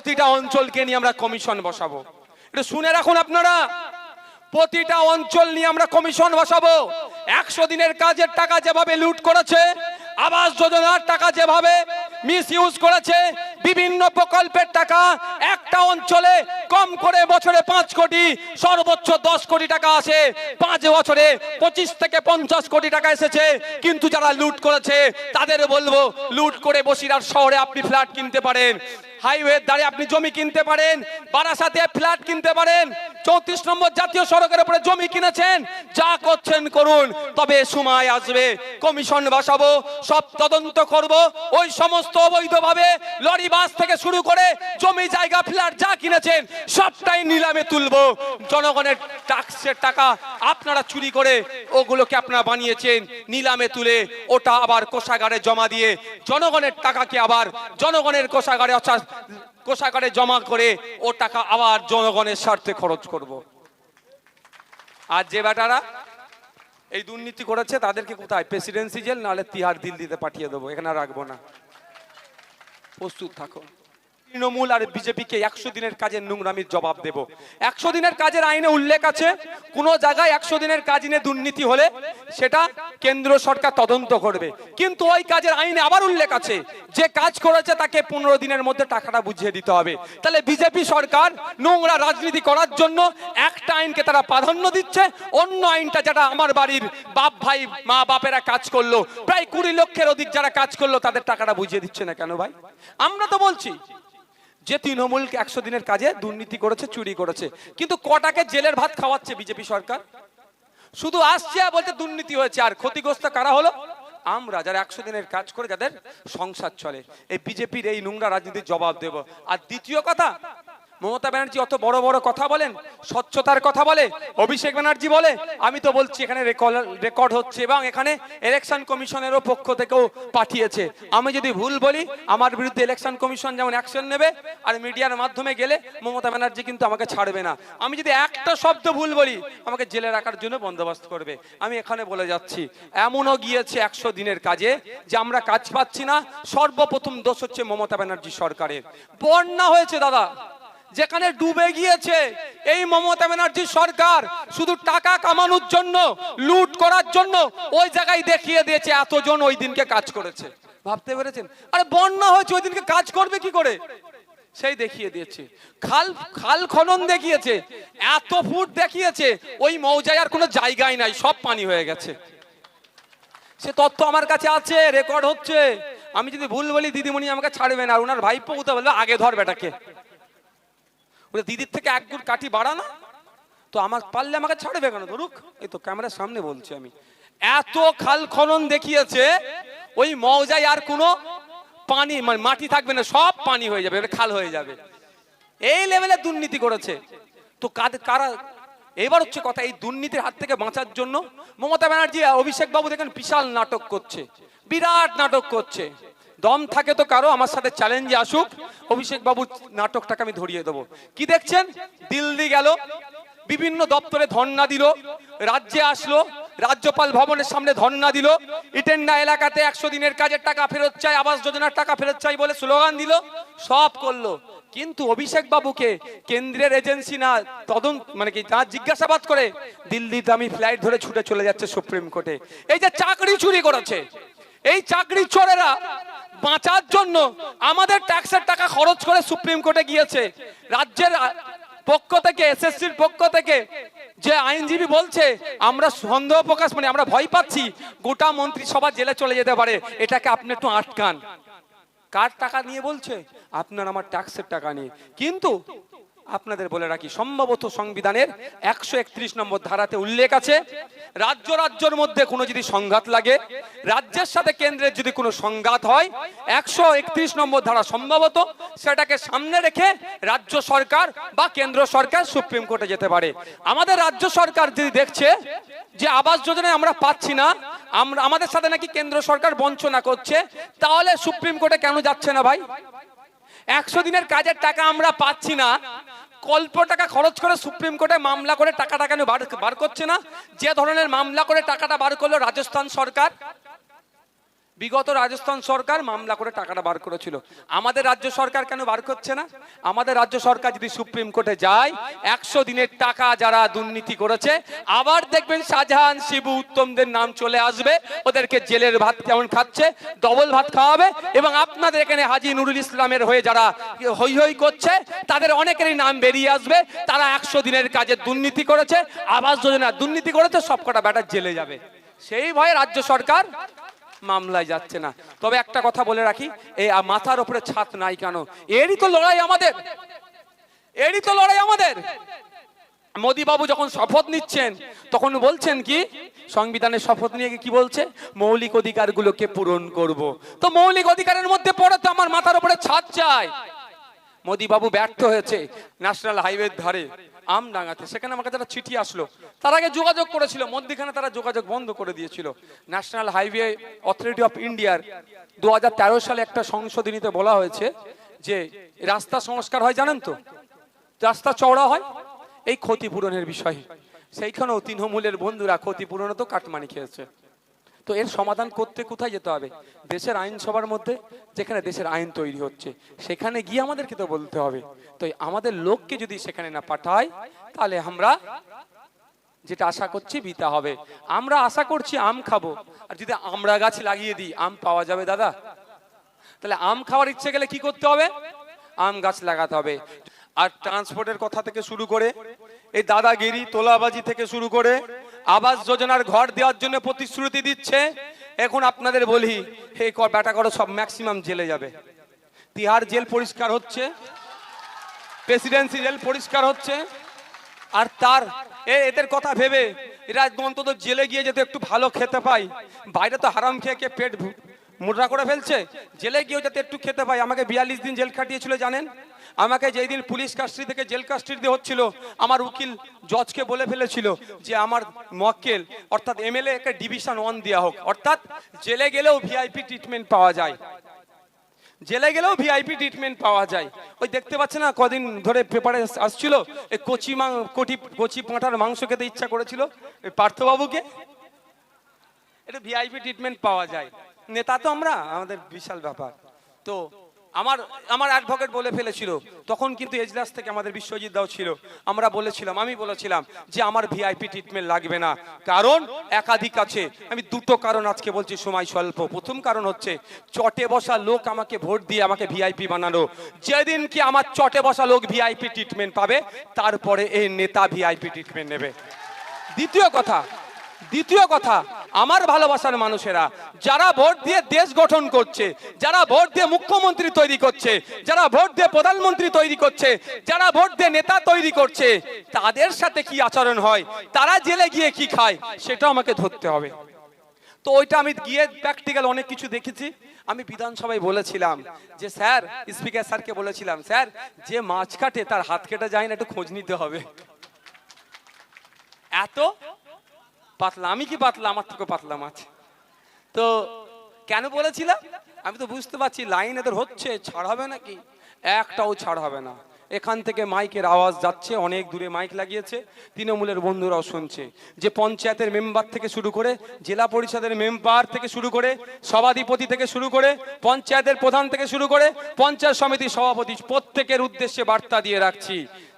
প্রতিটা অঞ্চলকে নিয়ে আমরা কমিশন বসাবো। এটা শুনে রাখুন আপনারা। প্রতিটা অঞ্চল নিয়ে আমরা কমিশন বসাবো। একশো দিনের কাজের টাকা যেভাবে লুট করেছে, আবাস যোজনার টাকা যেভাবে মিস ইউজ করেছে, বিভিন্ন প্রকল্পের টাকা একটা অঞ্চলে কম করে বছরে পাঁচ কোটি, সর্বোচ্চ দশ কোটি টাকা আসে। পাঁচ বছরে পঁচিশ থেকে পঞ্চাশ কোটি টাকা এসেছে। কিন্তু যারা লুট করেছে, তাদের বলব, লুট করে বসিরহাট শহরে আপনি ফ্ল্যাট কিনতে পারেন। হাইওয়ের দ্বারে আপনি জমি কিনতে পারেন, বারাসাতে ফ্ল্যাট কিনতে পারেন, চৌত্রিশ নম্বর জাতীয় সড়কের উপরে জমি কিনেছেন, যা করছেন করুন, তবে সময় আসবে, কমিশন বসাবো, সব তদন্ত করব, ওই সমস্ত অবৈধভাবে লরি বাস থেকে শুরু করে জমি জায়গা, ফ্ল্যাট যা কিনেছেন, সবটাই নিলামে তুলবো। জনগণের ট্যাক্সের টাকা আপনারা চুরি করে ওগুলোকে আপনারা বানিয়েছেন, নিলামে তুলে ওটা আবার কোষাগারে জমা দিয়ে, জনগণের টাকাকে আবার, জনগণের কোষাগারে অর্থাৎ কোষাগারে জমা করে ও টাকা আবার জনগণের স্বার্থে খরচ করব। আর যে বেটারা এই দুর্নীতি করেছে, তাদেরকে কোথায়? প্রেসিডেন্সি জেল নাহলে তিহার দিল্লিতে পাঠিয়ে দেবো, এখানে রাখব না। প্রস্তুত থাকো। তৃণমূল আর বিজেপিকে একশো দিনের কাজের নোংরামির জবাব দেব। একশো দিনের কাজের আইনে উল্লেখ আছে, কোন জায়গায় একশো দিনের কাজ নিয়ে দুর্নীতি হলে সেটা কেন্দ্র সরকার তদন্ত করবে। কিন্তু ওই কাজের আইনে আবার উল্লেখ আছে, যে কাজ করেছে তাকে পনেরো দিনের মধ্যে টাকাটা বুঝিয়ে দিতে হবে। তাহলে বিজেপি সরকার নোংরা রাজনীতি করার জন্য একটা আইনকে তারা প্রাধান্য দিচ্ছে, অন্য আইনটা যেটা আমার বাড়ির বাপ ভাই, মা বাপেরা কাজ করল, প্রায় কুড়ি লক্ষের অধিক যারা কাজ করল তাদের টাকাটা বুঝিয়ে দিচ্ছে না কেন ভাই? আমরা তো বলছি যে তৃণমূল একশো দিনের কাজে দুর্নীতি করেছে, চুরি করেছে। কিন্তু কটাকে জেলের ভাত খাওয়াচ্ছে বিজেপি সরকার? শুধু আসছে আর বলতে দুর্নীতি হয়েছে, আর ক্ষতিগ্রস্ত কারা হলো? আমরা যারা একশো দিনের কাজ করে যাদের সংসার চলে, এই বিজেপির এই নোংরা রাজনীতির জবাব দেব। আর দ্বিতীয় কথা মমতা ব্যানার্জি অত বড় বড় কথা বলেন? স্বচ্ছতার কথা বলে? অভিষেক ব্যানার্জি বলে? আমি তো বলছি এখানে রেকর্ড হচ্ছে এবং এখানে ইলেকশন কমিশনেরও পক্ষ থেকেও পাঠিয়েছে। আমি যদি ভুল বলি, আমার বিরুদ্ধে ইলেকশন কমিশন যেমন অ্যাকশন নেবে, আর মিডিয়ার মাধ্যমে গেলে মমতা ব্যানার্জি কিন্তু আমাকে ছাড়বে না। আমি যদি একটা শব্দ ভুল বলি, আমাকে জেলে রাখার জন্য বন্দোবস্ত করবে। আমি এখানে বলে যাচ্ছি, এমনও গিয়েছে একশো দিনের কাজে যে আমরা কাজ পাচ্ছি না। সর্বপ্রথম দোষ হচ্ছে মমতা ব্যানার্জি সরকারের। বন্যা হয়েছে দাদা। যেখানে ডুবে গিয়েছে এই মমতা ব্যানার্জি সরকার, শুধু টাকা কামানোর জন্য, লুট করার জন্য ওই জায়গায় দেখিয়ে দিয়েছে, এতজন ওই দিনকে কাজ করেছে। ভাবতে পেরেছেন? আরে বন্যা হয়েছে, ওই দিনকে কাজ করবে কি করে? সেই দেখিয়ে দিয়েছে। খাল খাল খনন দেখিয়েছে, এত ফুট দেখিয়েছে, ওই মৌজায় আর কোনো জায়গাই নাই, সব পানি হয়ে গেছে। সে তথ্য আমার কাছে আছে রেকর্ড হচ্ছে। আমি যদি ভুল বলি, দিদিমণি আমাকে ছাড়বে না আর ওনার ভাইপো কোথাও বলবে আগে ধর বেটাকে। ওটা দিদির থেকে এক গুড় কাঠি বাড়া না? তো আমার পারলে আমাকে ছাড়বে কেন? ধরুক, এই তো ক্যামেরার সামনে বলছি আমি। এত খাল খনন দেখিয়েছে, ওই মৌজায় আর কোনো পানি মানে মাটি থাকবে না, সব পানি হয়ে যাবে খাল হয়ে যাবে। এই লেভেলে দুর্নীতি করেছে। তো কাদের, কারা? এবার হচ্ছে কথা, এই দুর্নীতির হাত থেকে বাঁচার জন্য মমতা ব্যানার্জি অভিষেক বাবু দেখেন বিশাল নাটক করছে, বিরাট নাটক করছে। দম থাকে তো কারও, আমার সাথে চ্যালেঞ্জে আসুক। অভিষেক বাবুর নাটকটাকে আমি ধরিয়ে দেবো। কি দেখছেন? দিল্লি গেল। বিভিন্ন দপ্তরে ধর্ণা দিল। রাজ্যে আসলো। রাজ্যপাল ভবনের সামনে ধর্ণা দিল। ইটেন্ডা এলাকাতে একশো দিনের কাজের টাকা ফেরত চাই, আবাস যোজনার টাকা ফেরত চাই বলে স্লোগান দিল। সব করল। কিন্তু অভিষেক বাবুকে কেন্দ্রের এজেন্সি না, তদন্ত মানে কি তার জিজ্ঞাসাবাদ করে দিল্লিতে আমি ফ্লাইট ধরে ছুটে চলে যাচ্ছে সুপ্রিম কোর্টে। এই যে চাকরি চুরি করেছে, এই চাকরি চোরেরা বাঁচার জন্য আমাদের ট্যাক্সের টাকা খরচ করে সুপ্রিম কোর্টে গিয়েছে। রাজ্যের পক্ষ থেকে এসএসসির পক্ষ থেকে যে আইনজীবী বলছে, আমরা সন্দেহ প্রকাশ মানে আমরা ভয় পাচ্ছি, গোটা মন্ত্রিসভা জেলে চলে যেতে পারে, এটাকে আপনি একটু আটকান। কার টাকা নিয়ে বলছে? আপনার আমার ট্যাক্সের টাকা নিয়ে। কিন্তু আপনাদের বলে রাখি, সম্ভবত সংবিধানের একশো একত্রিশ নম্বর ধারাতে উল্লেখ আছে, রাজ্য রাজ্যের মধ্যে কোনো যদি সংঘাত লাগে, রাজ্যের সাথে কেন্দ্রের যদি কোনো সংঘাত হয়, একশো একত্রিশ নম্বর ধারা সম্ভবত সেটাকে সামনে রেখে রাজ্য সরকার বা কেন্দ্র সরকার সুপ্রিম কোর্টে যেতে পারে। আমাদের রাজ্য সরকার যদি দেখছে যে আবাস যোজনায় আমরা পাচ্ছি না, আমরা, আমাদের সাথে নাকি কেন্দ্র সরকার বঞ্চনা করছে, তাহলে সুপ্রিম কোর্টে কেন যাচ্ছে না ভাই? একশো দিনের কাজের টাকা আমরা পাচ্ছি না। কল্প টাকা খরচ করে সুপ্রিম কোর্টে মামলা করে টাকাটা কেন বার করছে না? যে ধরনের মামলা করে টাকাটা বার করল রাজস্থান সরকার বিগত রাজস্থান সরকার মামলা করে টাকাটা বার করেছিল। আমাদের রাজ্য সরকার কেন বার করছে না? আমাদের রাজ্য সরকার যদি সুপ্রিম কোর্টে যায়, একশো দিনের টাকা যারা দুর্নীতি করেছে, আবার দেখবেন শাহজাহান, শিবু, উত্তমদের নাম চলে আসবে, ওদেরকে জেলের ভাত কেমন খাচ্ছে, ডবল ভাত খাওয়াবে, এবং আপনাদের এখানে হাজি নুরুল ইসলামের হয়ে যারা হই হই করছে, তাদের অনেকেরই নাম বেরিয়ে আসবে, তারা একশো দিনের কাজে দুর্নীতি করেছে, আবাস যোজনা দুর্নীতি করেছে, সবকটা ব্যাটার জেলে যাবে। সেই ভয়ে রাজ্য সরকার মামলায় যাচ্ছে না। তবে একটা কথা বলে রাখি, এই মাথার উপরে ছাদ নাই কেন? এরই তো লড়াই আমাদের। এরই তো লড়াই আমাদের। মোদী বাবু যখন শপথ নিচ্ছেন, তখন বলছেন কি? সংবিধানের শপথ নিয়ে কি বলছে? মৌলিক অধিকারগুলোকে পূরণ করব। তো মৌলিক অধিকারের মধ্যে পড়ে তো আমার মাথার উপরে ছাদ চাই। মোদী বাবু ব্যর্থ হয়েছে, ন্যাশনাল হাইওয়ের ধারে। আমডাঙ্গাতে সেখানে আমার কাছে চিঠি আসলো, তার আগে যোগাযোগ করেছিল, মধ্যখানে তারা যোগাযোগ বন্ধ করে দিয়েছিল। ন্যাশনাল হাইওয়ে অথরিটি অফ ইন্ডিয়ার দু হাজার তেরো সালে একটা সংশোধনীতে বলা হয়েছে যে, রাস্তা সংস্কার হয়, জানেন তো? রাস্তা চওড়া হয়, এই ক্ষতিপূরণের বিষয়ে। সেইখানেও তৃণমূলের বন্ধুরা ক্ষতিপূরণও তো কাটমানি খেয়েছে। তো এর সমাধান করতে কোথায় যেতে হবে? দেশের আইনসভার মধ্যে, যেখানে দেশের আইন তৈরি হচ্ছে। সেখানে গিয়ে আমাদেরকে তো বলতে হবে। তো আমাদের লোককে যদি সেখানে না পাঠায়, তাহলে আমরা যেটা আশা করছি বিতা হবে। আমরা আশা করছি আম খাব। আর যদি আমরা গাছ লাগিয়ে দিই, আম পাওয়া যাবে দাদা? তাহলে আম খাওয়ার ইচ্ছে গেলে কি করতে হবে? আম গাছ লাগাতে হবে। আর ট্রান্সপোর্টের কথা থেকে শুরু করে, এই দাদাগিরি, তোলাবাজি থেকে শুরু করে আবাস যোজনার ঘর দেওয়ার জন্য প্রতিশ্রুতি দিচ্ছে। এখন আপনাদের বলি, হে ব্যাটা করো, সব ম্যাক্সিমাম জেলে যাবে। তিহার জেল পরিষ্কার হচ্ছে প্রেসিডেন্সি জেল পরিষ্কার হচ্ছে, আর তার এদের কথা ভেবে এরা অন্তত জেলে গিয়ে যেতে একটু ভালো খেতে পাই বাইরে তো হারাম খেয়ে পেট মুদ্রা করে ফেলছে। জেলে গিয়েও যাতে একটু খেতে পাই আমাকে বিয়াল্লিশ দিন জেল কাটিয়েছিল জানেন? আমাকে যেই দিন পুলিশ কাস্ট্রি থেকে জেল কাস্টডি হচ্ছিল, আমার উকিল জজকে বলে ফেলেছিল যে আমার মক্কেল, অর্থাৎ এমএলএ কে ডিভিশন ওয়ান দেওয়া হোক। অর্থাৎ জেলে গেলেও ভিআইপি ট্রিটমেন্ট পাওয়া যায়। জেলে গেলেও ভিআইপি ট্রিটমেন্ট পাওয়া যায়। ওই দেখতে পাচ্ছে না, কদিন ধরে পেপারে আসছিল, এই কচি মাং কোটি কচি পাঁঠার মাংস খেতে ইচ্ছা করেছিল, ওই পার্থবাবুকে। এটা ভিআইপি ট্রিটমেন্ট পাওয়া যায়। নেতা তো আমরা, আমাদের বিশাল ব্যাপার। তো আমার আমার অ্যাডভোকেট বলে ফেলেছিল, তখন কিন্তু এজলাস থেকে আমাদের বিশ্বজিৎ দাও ছিল। আমরা বলেছিলাম, আমি বলেছিলাম যে আমার ভিআইপি ট্রিটমেন্ট লাগবে না। কারণ একাধিক আছে। আমি দুটো কারণ আজকে বলছি, সময় স্বল্প। প্রথম কারণ হচ্ছে, চটে বসা লোক আমাকে ভোট দিয়ে আমাকে ভিআইপি বানানো। যেদিন কি আমার চটে বসা লোক ভিআইপি ট্রিটমেন্ট পাবে, তারপরে এই নেতা ভিআইপি ট্রিটমেন্ট নেবে। দ্বিতীয় কথা দ্বিতীয় কথা আমার ভালোবাসার মানুষেরা, যারা ভোট দিয়ে দেশ গঠন করছে, যারা ভোট দিয়ে মুখ্যমন্ত্রী তৈরি করছে, যারা ভোট দিয়ে প্রধানমন্ত্রী তৈরি করছে, যারা ভোট দিয়ে নেতা তৈরি করছে, তাদের সাথে কি আচরণ হয়? তারা জেলে গিয়ে কি খায়? সেটা আমাকে ধরতে হবে। তো ওইটা আমি গিয়ে প্র্যাকটিক্যাল অনেক কিছু দেখেছি। আমি বিধানসভায় বলেছিলাম যে, স্যার স্পিকার স্যারকে বলেছিলাম, স্যার, যে মাছ কাটে তার হাত কেটে যায় না, একটু খোঁজ নিতে হবে। এত পাতলা, আমি কি পাতলা? আমার থেকে পাতলা মাছ। তো কেন বলেছিলাম? আমি তো বুঝতে পারছি, লাইন এদের হচ্ছে, ছাড় হবে নাকি? একটাও ছাড় হবে না। এখান থেকে মাইকের আওয়াজ যাচ্ছে, অনেক দূরে মাইক লাগিয়েছে। তৃণমূলের বন্ধুরাও শুনছে। যে পঞ্চায়েতের মেম্বার থেকে শুরু করে, জেলা পরিষদের মেম্বার থেকে শুরু করে, সভাধিপতি থেকে শুরু করে, পঞ্চায়েতের প্রধান থেকে শুরু করে, পঞ্চায়েত সমিতির সভাপতি প্রত্যেকের উদ্দেশ্যে বার্তা দিয়ে রাখছি।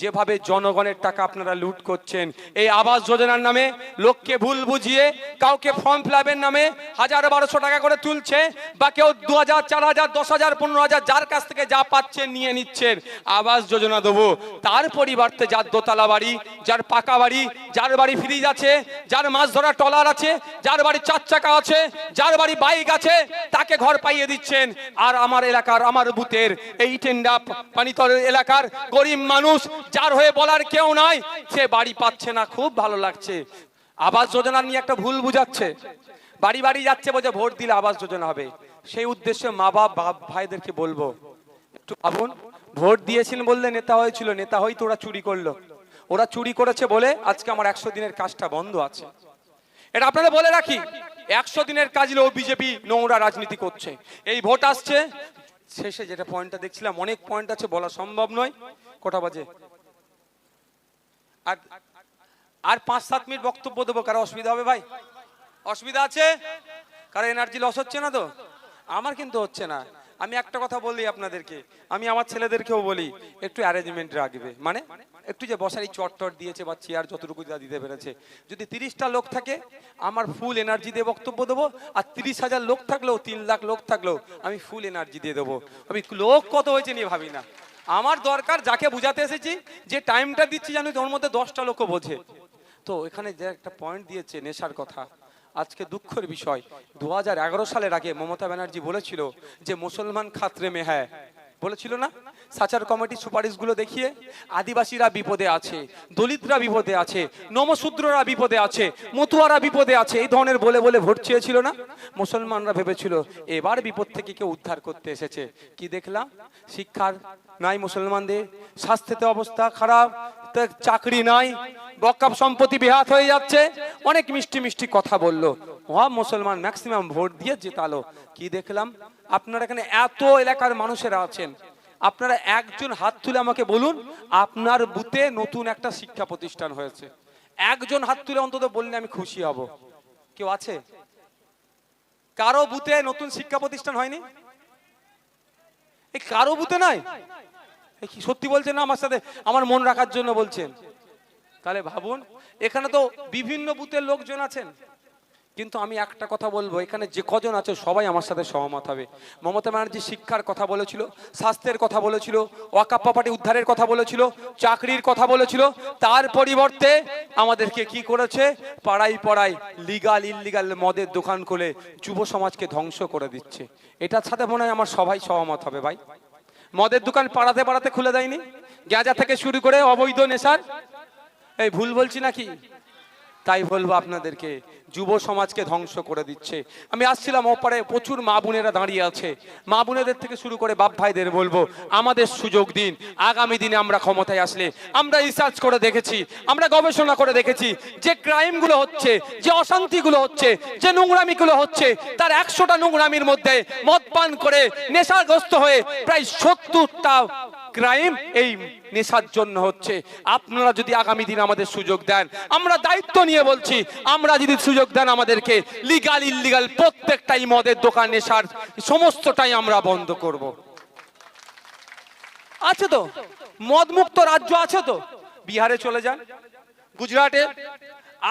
যেভাবে জনগণের টাকা আপনারা লুট করছেন, এই আবাস যোজনার নামে লোককে ভুল বুঝিয়ে কাউকে ফর্ম ফিলাপের নামে হাজার বারোশো টাকা করে তুলছে, বা কেউ দু হাজার চার হাজার দশ হাজার পনেরো হাজার যার কাছ থেকে যা পাচ্ছেন নিয়ে নিচ্ছেন। আবাস যোজনা দেবো, তার পরিবর্তে যার দোতলা বাড়ি, যার পাকা বাড়ি, যার বাড়ি ফ্রিজ আছে, যার মাছ ধরা টলার আছে, যার বাড়ি চার চাকা আছে, যার বাড়ি বাইক আছে, তাকে ঘর পাইয়ে দিচ্ছেন। আর আমার এলাকার, আমার বুথের, এই টেন্ডা পানিতর এলাকার গরিব মানুষ যার হয়ে বলার কেউ নাই। সে বাড়ি পাচ্ছে না, খুব ভালো লাগছে। আবাস যোজনা নিয়ে একটা ভুল বুঝাচ্ছে। বাড়ি বাড়ি যাচ্ছে বলছে, ভোট দিলে আবাস যোজনা হবে। সেই উদ্দেশ্যে মা বাপ ভাইদেরকে বলব, একটু ভাবুন। ভোট দিয়েছিলেন বললে নেতা হয়েছিল, নেতা হয়তো ওরা চুরি করল। ওরা চুরি করেছে বলে আজকে আমার একশো দিনের কাজটা বন্ধ আছে। এটা আপনাদের বলে রাখি, একশো দিনের কাজ ও বিজেপি নোংরা রাজনীতি করছে। এই ভোট আসছে শেষে যেটা পয়েন্টটা দেখছিলাম, অনেক পয়েন্ট আছে, বলা সম্ভব নয়। কটা বাজে? আর আর পাঁচ সাত মিনিট বক্তব্য দেবো, কারও অসুবিধা হবে ভাই? অসুবিধা আছে? কারও এনার্জি লস হচ্ছে না তো? আমার কিন্তু হচ্ছে না। আমি একটা কথা বলি আপনাদেরকে। আমি আমার ছেলেদেরকেও বলি, একটু অ্যারেঞ্জমেন্ট রাখবে। মানে একটু যে বসার এই চট টট দিয়েছে বা চেয়ার যতটুকু যা দিতে পেরেছে। যদি তিরিশটা লোক থাকে, আমার ফুল এনার্জি দিয়ে বক্তব্য দেবো, আর তিরিশ হাজার লোক থাকলেও, তিন লাখ লোক থাকলেও, আমি ফুল এনার্জি দিয়ে দেবো। আমি লোক কত হয়েছে নিয়ে ভাবি না। আমার দরকার যাকে বুঝাতে এসেছি, যে টাইমটা দিচ্ছি জানি তোর মধ্যে দশটা লোকও বোঝে। তো এখানে যে একটা পয়েন্ট দিয়েছে নেশার কথা আজকে দুঃখের বিষয়। দু সালের আগে মমতা ব্যানার্জি বলেছিল যে মুসলমান খাতরে মে হ্যায়। বলেছিল না? সাচার কমিটি সুপারিশগুলো দেখিয়ে আদিবাসীরা বিপদে আছে, দলিতরা বিপদে আছে, নমশূদ্ররা বিপদে আছে, মতুয়ারা বিপদে আছে, এই ধরনের বলে বলে ভোট চেয়েছিল না? মুসলমানরা ভেবেছিল এবার বিপদ থেকে কেউ উদ্ধার করতে এসেছে। কি দেখলাম? শিক্ষার নাই মুসলমানদের, স্বাস্থ্যতে অবস্থা খারাপ চাকরি নাই বকাপ সম্পত্তি বিহাত হয়ে যাচ্ছে। অনেক মিষ্টি মিষ্টি কথা বলল। মহা মুসলমান ম্যাক্সিমাম ভোট দিয়ে জেতালো। কি দেখলাম? আপনারা এখানে এত এলাকার মানুষেরা আছেন। আপনারা একজন হাত তুলে আমাকে বলুন, আপনার বুথে নতুন একটা শিক্ষা প্রতিষ্ঠান হয়েছে। একজন হাত তুলে অন্তত বললে আমি খুশি হব। কেউ আছে? কারও বুথে নতুন শিক্ষা প্রতিষ্ঠান হয়নি? এই কারও বুথে নাই? কি সত্যি বলছেন না আমার সাথে? আমার মন রাখার জন্য বলছেন। তাহলে ভাবুন, এখানে তো বিভিন্ন বুথের লোকজন আছেন। কিন্তু আমি একটা কথা বলব, এখানে যে কজন আছে সবাই আমার সাথে সহমত হবে। মমতা ব্যানার্জি শিক্ষার কথা বলেছিল, স্বাস্থ্যের কথা বলেছিল ওয়াকাপ প্রপার্টি উদ্ধারের কথা বলেছিল, চাকরির কথা বলেছিল। তার পরিবর্তে আমাদেরকে কি করেছে? পাড়াই পাড়ায় লিগাল ইললিগাল মদের দোকান খুলে যুব সমাজকে ধ্বংস করে দিচ্ছে। এটার সাথে মনে হয় আমার সবাই সহমত হবে ভাই। মদের দোকান পাড়াতে পাড়াতে খুলে দেয়নি? গাঁজা থেকে শুরু করে অবৈধ নেশার? এই ভুল বলছি নাকি? তাই বলব আপনাদেরকে, যুব সমাজকে ধ্বংস করে দিচ্ছে। আমি আসছিলাম ওপারে, প্রচুর মা বোনেরা দাঁড়িয়ে আছে। মা বোনেদের থেকে শুরু করে বাপ ভাইদের বলব, আমাদের সুযোগ দিন। আগামী দিনে আমরা ক্ষমতায় আসলে, আমরা রিসার্চ করে দেখেছি, আমরা গবেষণা করে দেখেছি, যে ক্রাইমগুলো হচ্ছে, যে অশান্তিগুলো হচ্ছে, যে নোংরামিগুলো হচ্ছে, তার একশোটা নোংরামির মধ্যে মদ পান করে নেশাগ্রস্ত হয়ে প্রায় সত্তরটা ক্রাইম এই নেশার জন্য হচ্ছে। আপনারা যদি আগামী দিন আমাদের সুযোগ দেন, আমরা দায়িত্ব নিয়ে বলছি, আমরা যদি সুযোগ দেন আমাদেরকে লিগাল ইল্লিগাল প্রত্যেকটাই মদের দোকান, নেশার সমস্তটাই আমরা বন্ধ করব। আছে তো? মদ মুক্ত রাজ্য আছে তো? বিহারে চলে যান। গুজরাটে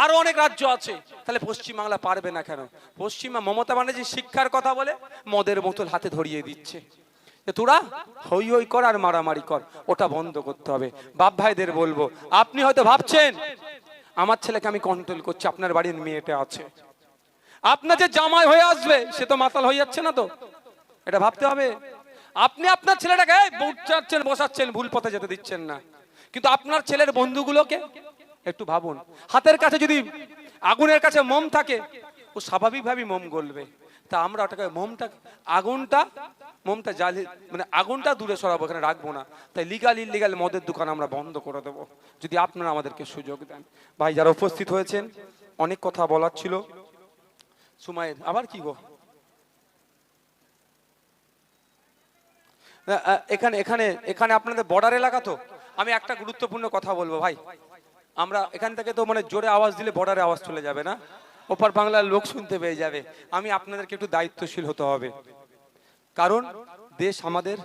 আরও অনেক রাজ্য আছে। তাহলে পশ্চিমবাংলা পারবে না কেন? পশ্চিমা মমতা ব্যানার্জি শিক্ষার কথা বলে মদের বোতল হাতে ধরিয়ে দিচ্ছে। যে তোরা? হই হই কর আর মারামারি কর, ওটা বন্ধ করতে হবে। বাপ ভাইদের বলব, আপনি হয়তো ভাবছেন, আমার ছেলেকে আমি কন্ট্রোল করছি, আপনার বাড়ির মেয়েটা আছে। আপনার যে জামাই হয়ে আসবে, সে তো মাতাল হয়ে যাচ্ছে না তো। এটা ভাবতে হবে। আপনি আপনার ছেলেটাকে বুঝাচ্ছেন বসাচ্ছেন, ভুল পথে যেতে দিচ্ছেন না। কিন্তু আপনার ছেলের বন্ধুগুলোকে, একটু ভাবুন। হাতের কাছে যদি আগুনের কাছে মোম থাকে, ও স্বাভাবিকভাবেই মোম গলবে। তা আমরা ওটাকে মোমটা, আগুনটা, মোমটা জ্বালি মানে আগুনটা দূরে সরাবো, এখানে রাখব না। তাই লিগাল ইলিগাল মদের দোকান আমরা বন্ধ করে দেবো। যদি আপনারা আমাদেরকে সুযোগ দেন। ভাই, যারা উপস্থিত হয়েছেন, অনেক কথা বলার ছিল। সুমায়ের আবার কি গো? এখানে এখানে এখানে আপনাদের বর্ডার এলাকা তো? আমি একটা গুরুত্বপূর্ণ কথা বলব, ভাই। আমরা এখান থেকে তো মানে জোরে আওয়াজ দিলে বর্ডারে আওয়াজ চলে যাবে না? ওপার বাংলার লোক শুনতে পেয়ে যাবে। আমি আপনাদেরকে একটু দায়িত্বশীল হতে হবে। কারণ দেশ আমাদের,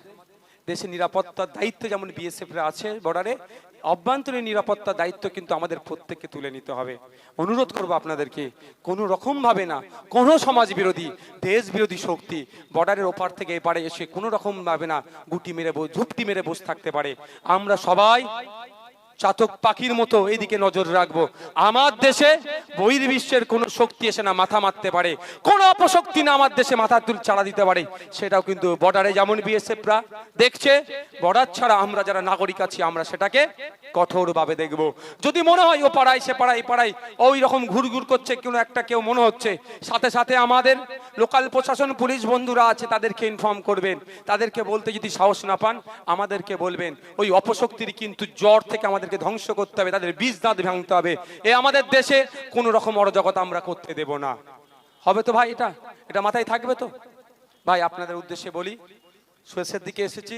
দেশের নিরাপত্তার দায়িত্ব যেমন বিএসএফরা আছে বর্ডারে অভ্যন্তরীণ নিরাপত্তার দায়িত্ব কিন্তু আমাদের প্রত্যেককে তুলে নিতে হবে। অনুরোধ করব আপনাদেরকে, কোনো রকম ভাবে না, কোনো সমাজ বিরোধী দেশ বিরোধী শক্তি বর্ডারের ওপার থেকে এপারে এসে কোনো রকম ভাবে না গুটি মেরে ঝুপটি মেরে বসে থাকতে পারে। আমরা সবাই চাতক পাখির মতো এইদিকে নজর রাখব। আমার দেশে বহির্বিশ্বের কোন শক্তি এসে না মাথা মারতে পারে। কোন অপশক্তি না আমার দেশে মাথা তুল চালা দিতে পারে। সেটাও কিন্তু বর্ডারে যেমন বিএসএফরা দেখছে বর্ডার ছাড়া আমরা যারা নাগরিক আছি, আমরা সেটাকে কঠোরভাবে দেখব। যদি মনে হয়, ও পাড়ায়, সে পাড়ায় পাড়ায় ওই রকম ঘুরঘুর করছে, কোনো একটা কেউ মনে হচ্ছে, সাথে সাথে আমাদের লোকাল প্রশাসন, পুলিশ বন্ধুরা আছে, তাদেরকে ইনফর্ম করবেন। তাদেরকে বলতে যদি সাহস না পান, আমাদেরকে বলবেন। ওই অপশক্তির কিন্তু জ্বর থেকে আমাদেরকে ধ্বংস করতে হবে, তাদের বীজ দাঁত ভাঙতে হবে। এ আমাদের দেশে কোনো রকম অরজগত আমরা করতে দেব না। হবে তো ভাই এটা? এটা মাথায় থাকবে তো? ভাই, আপনাদের উদ্দেশ্যে বলি, শেষের দিকে এসেছি।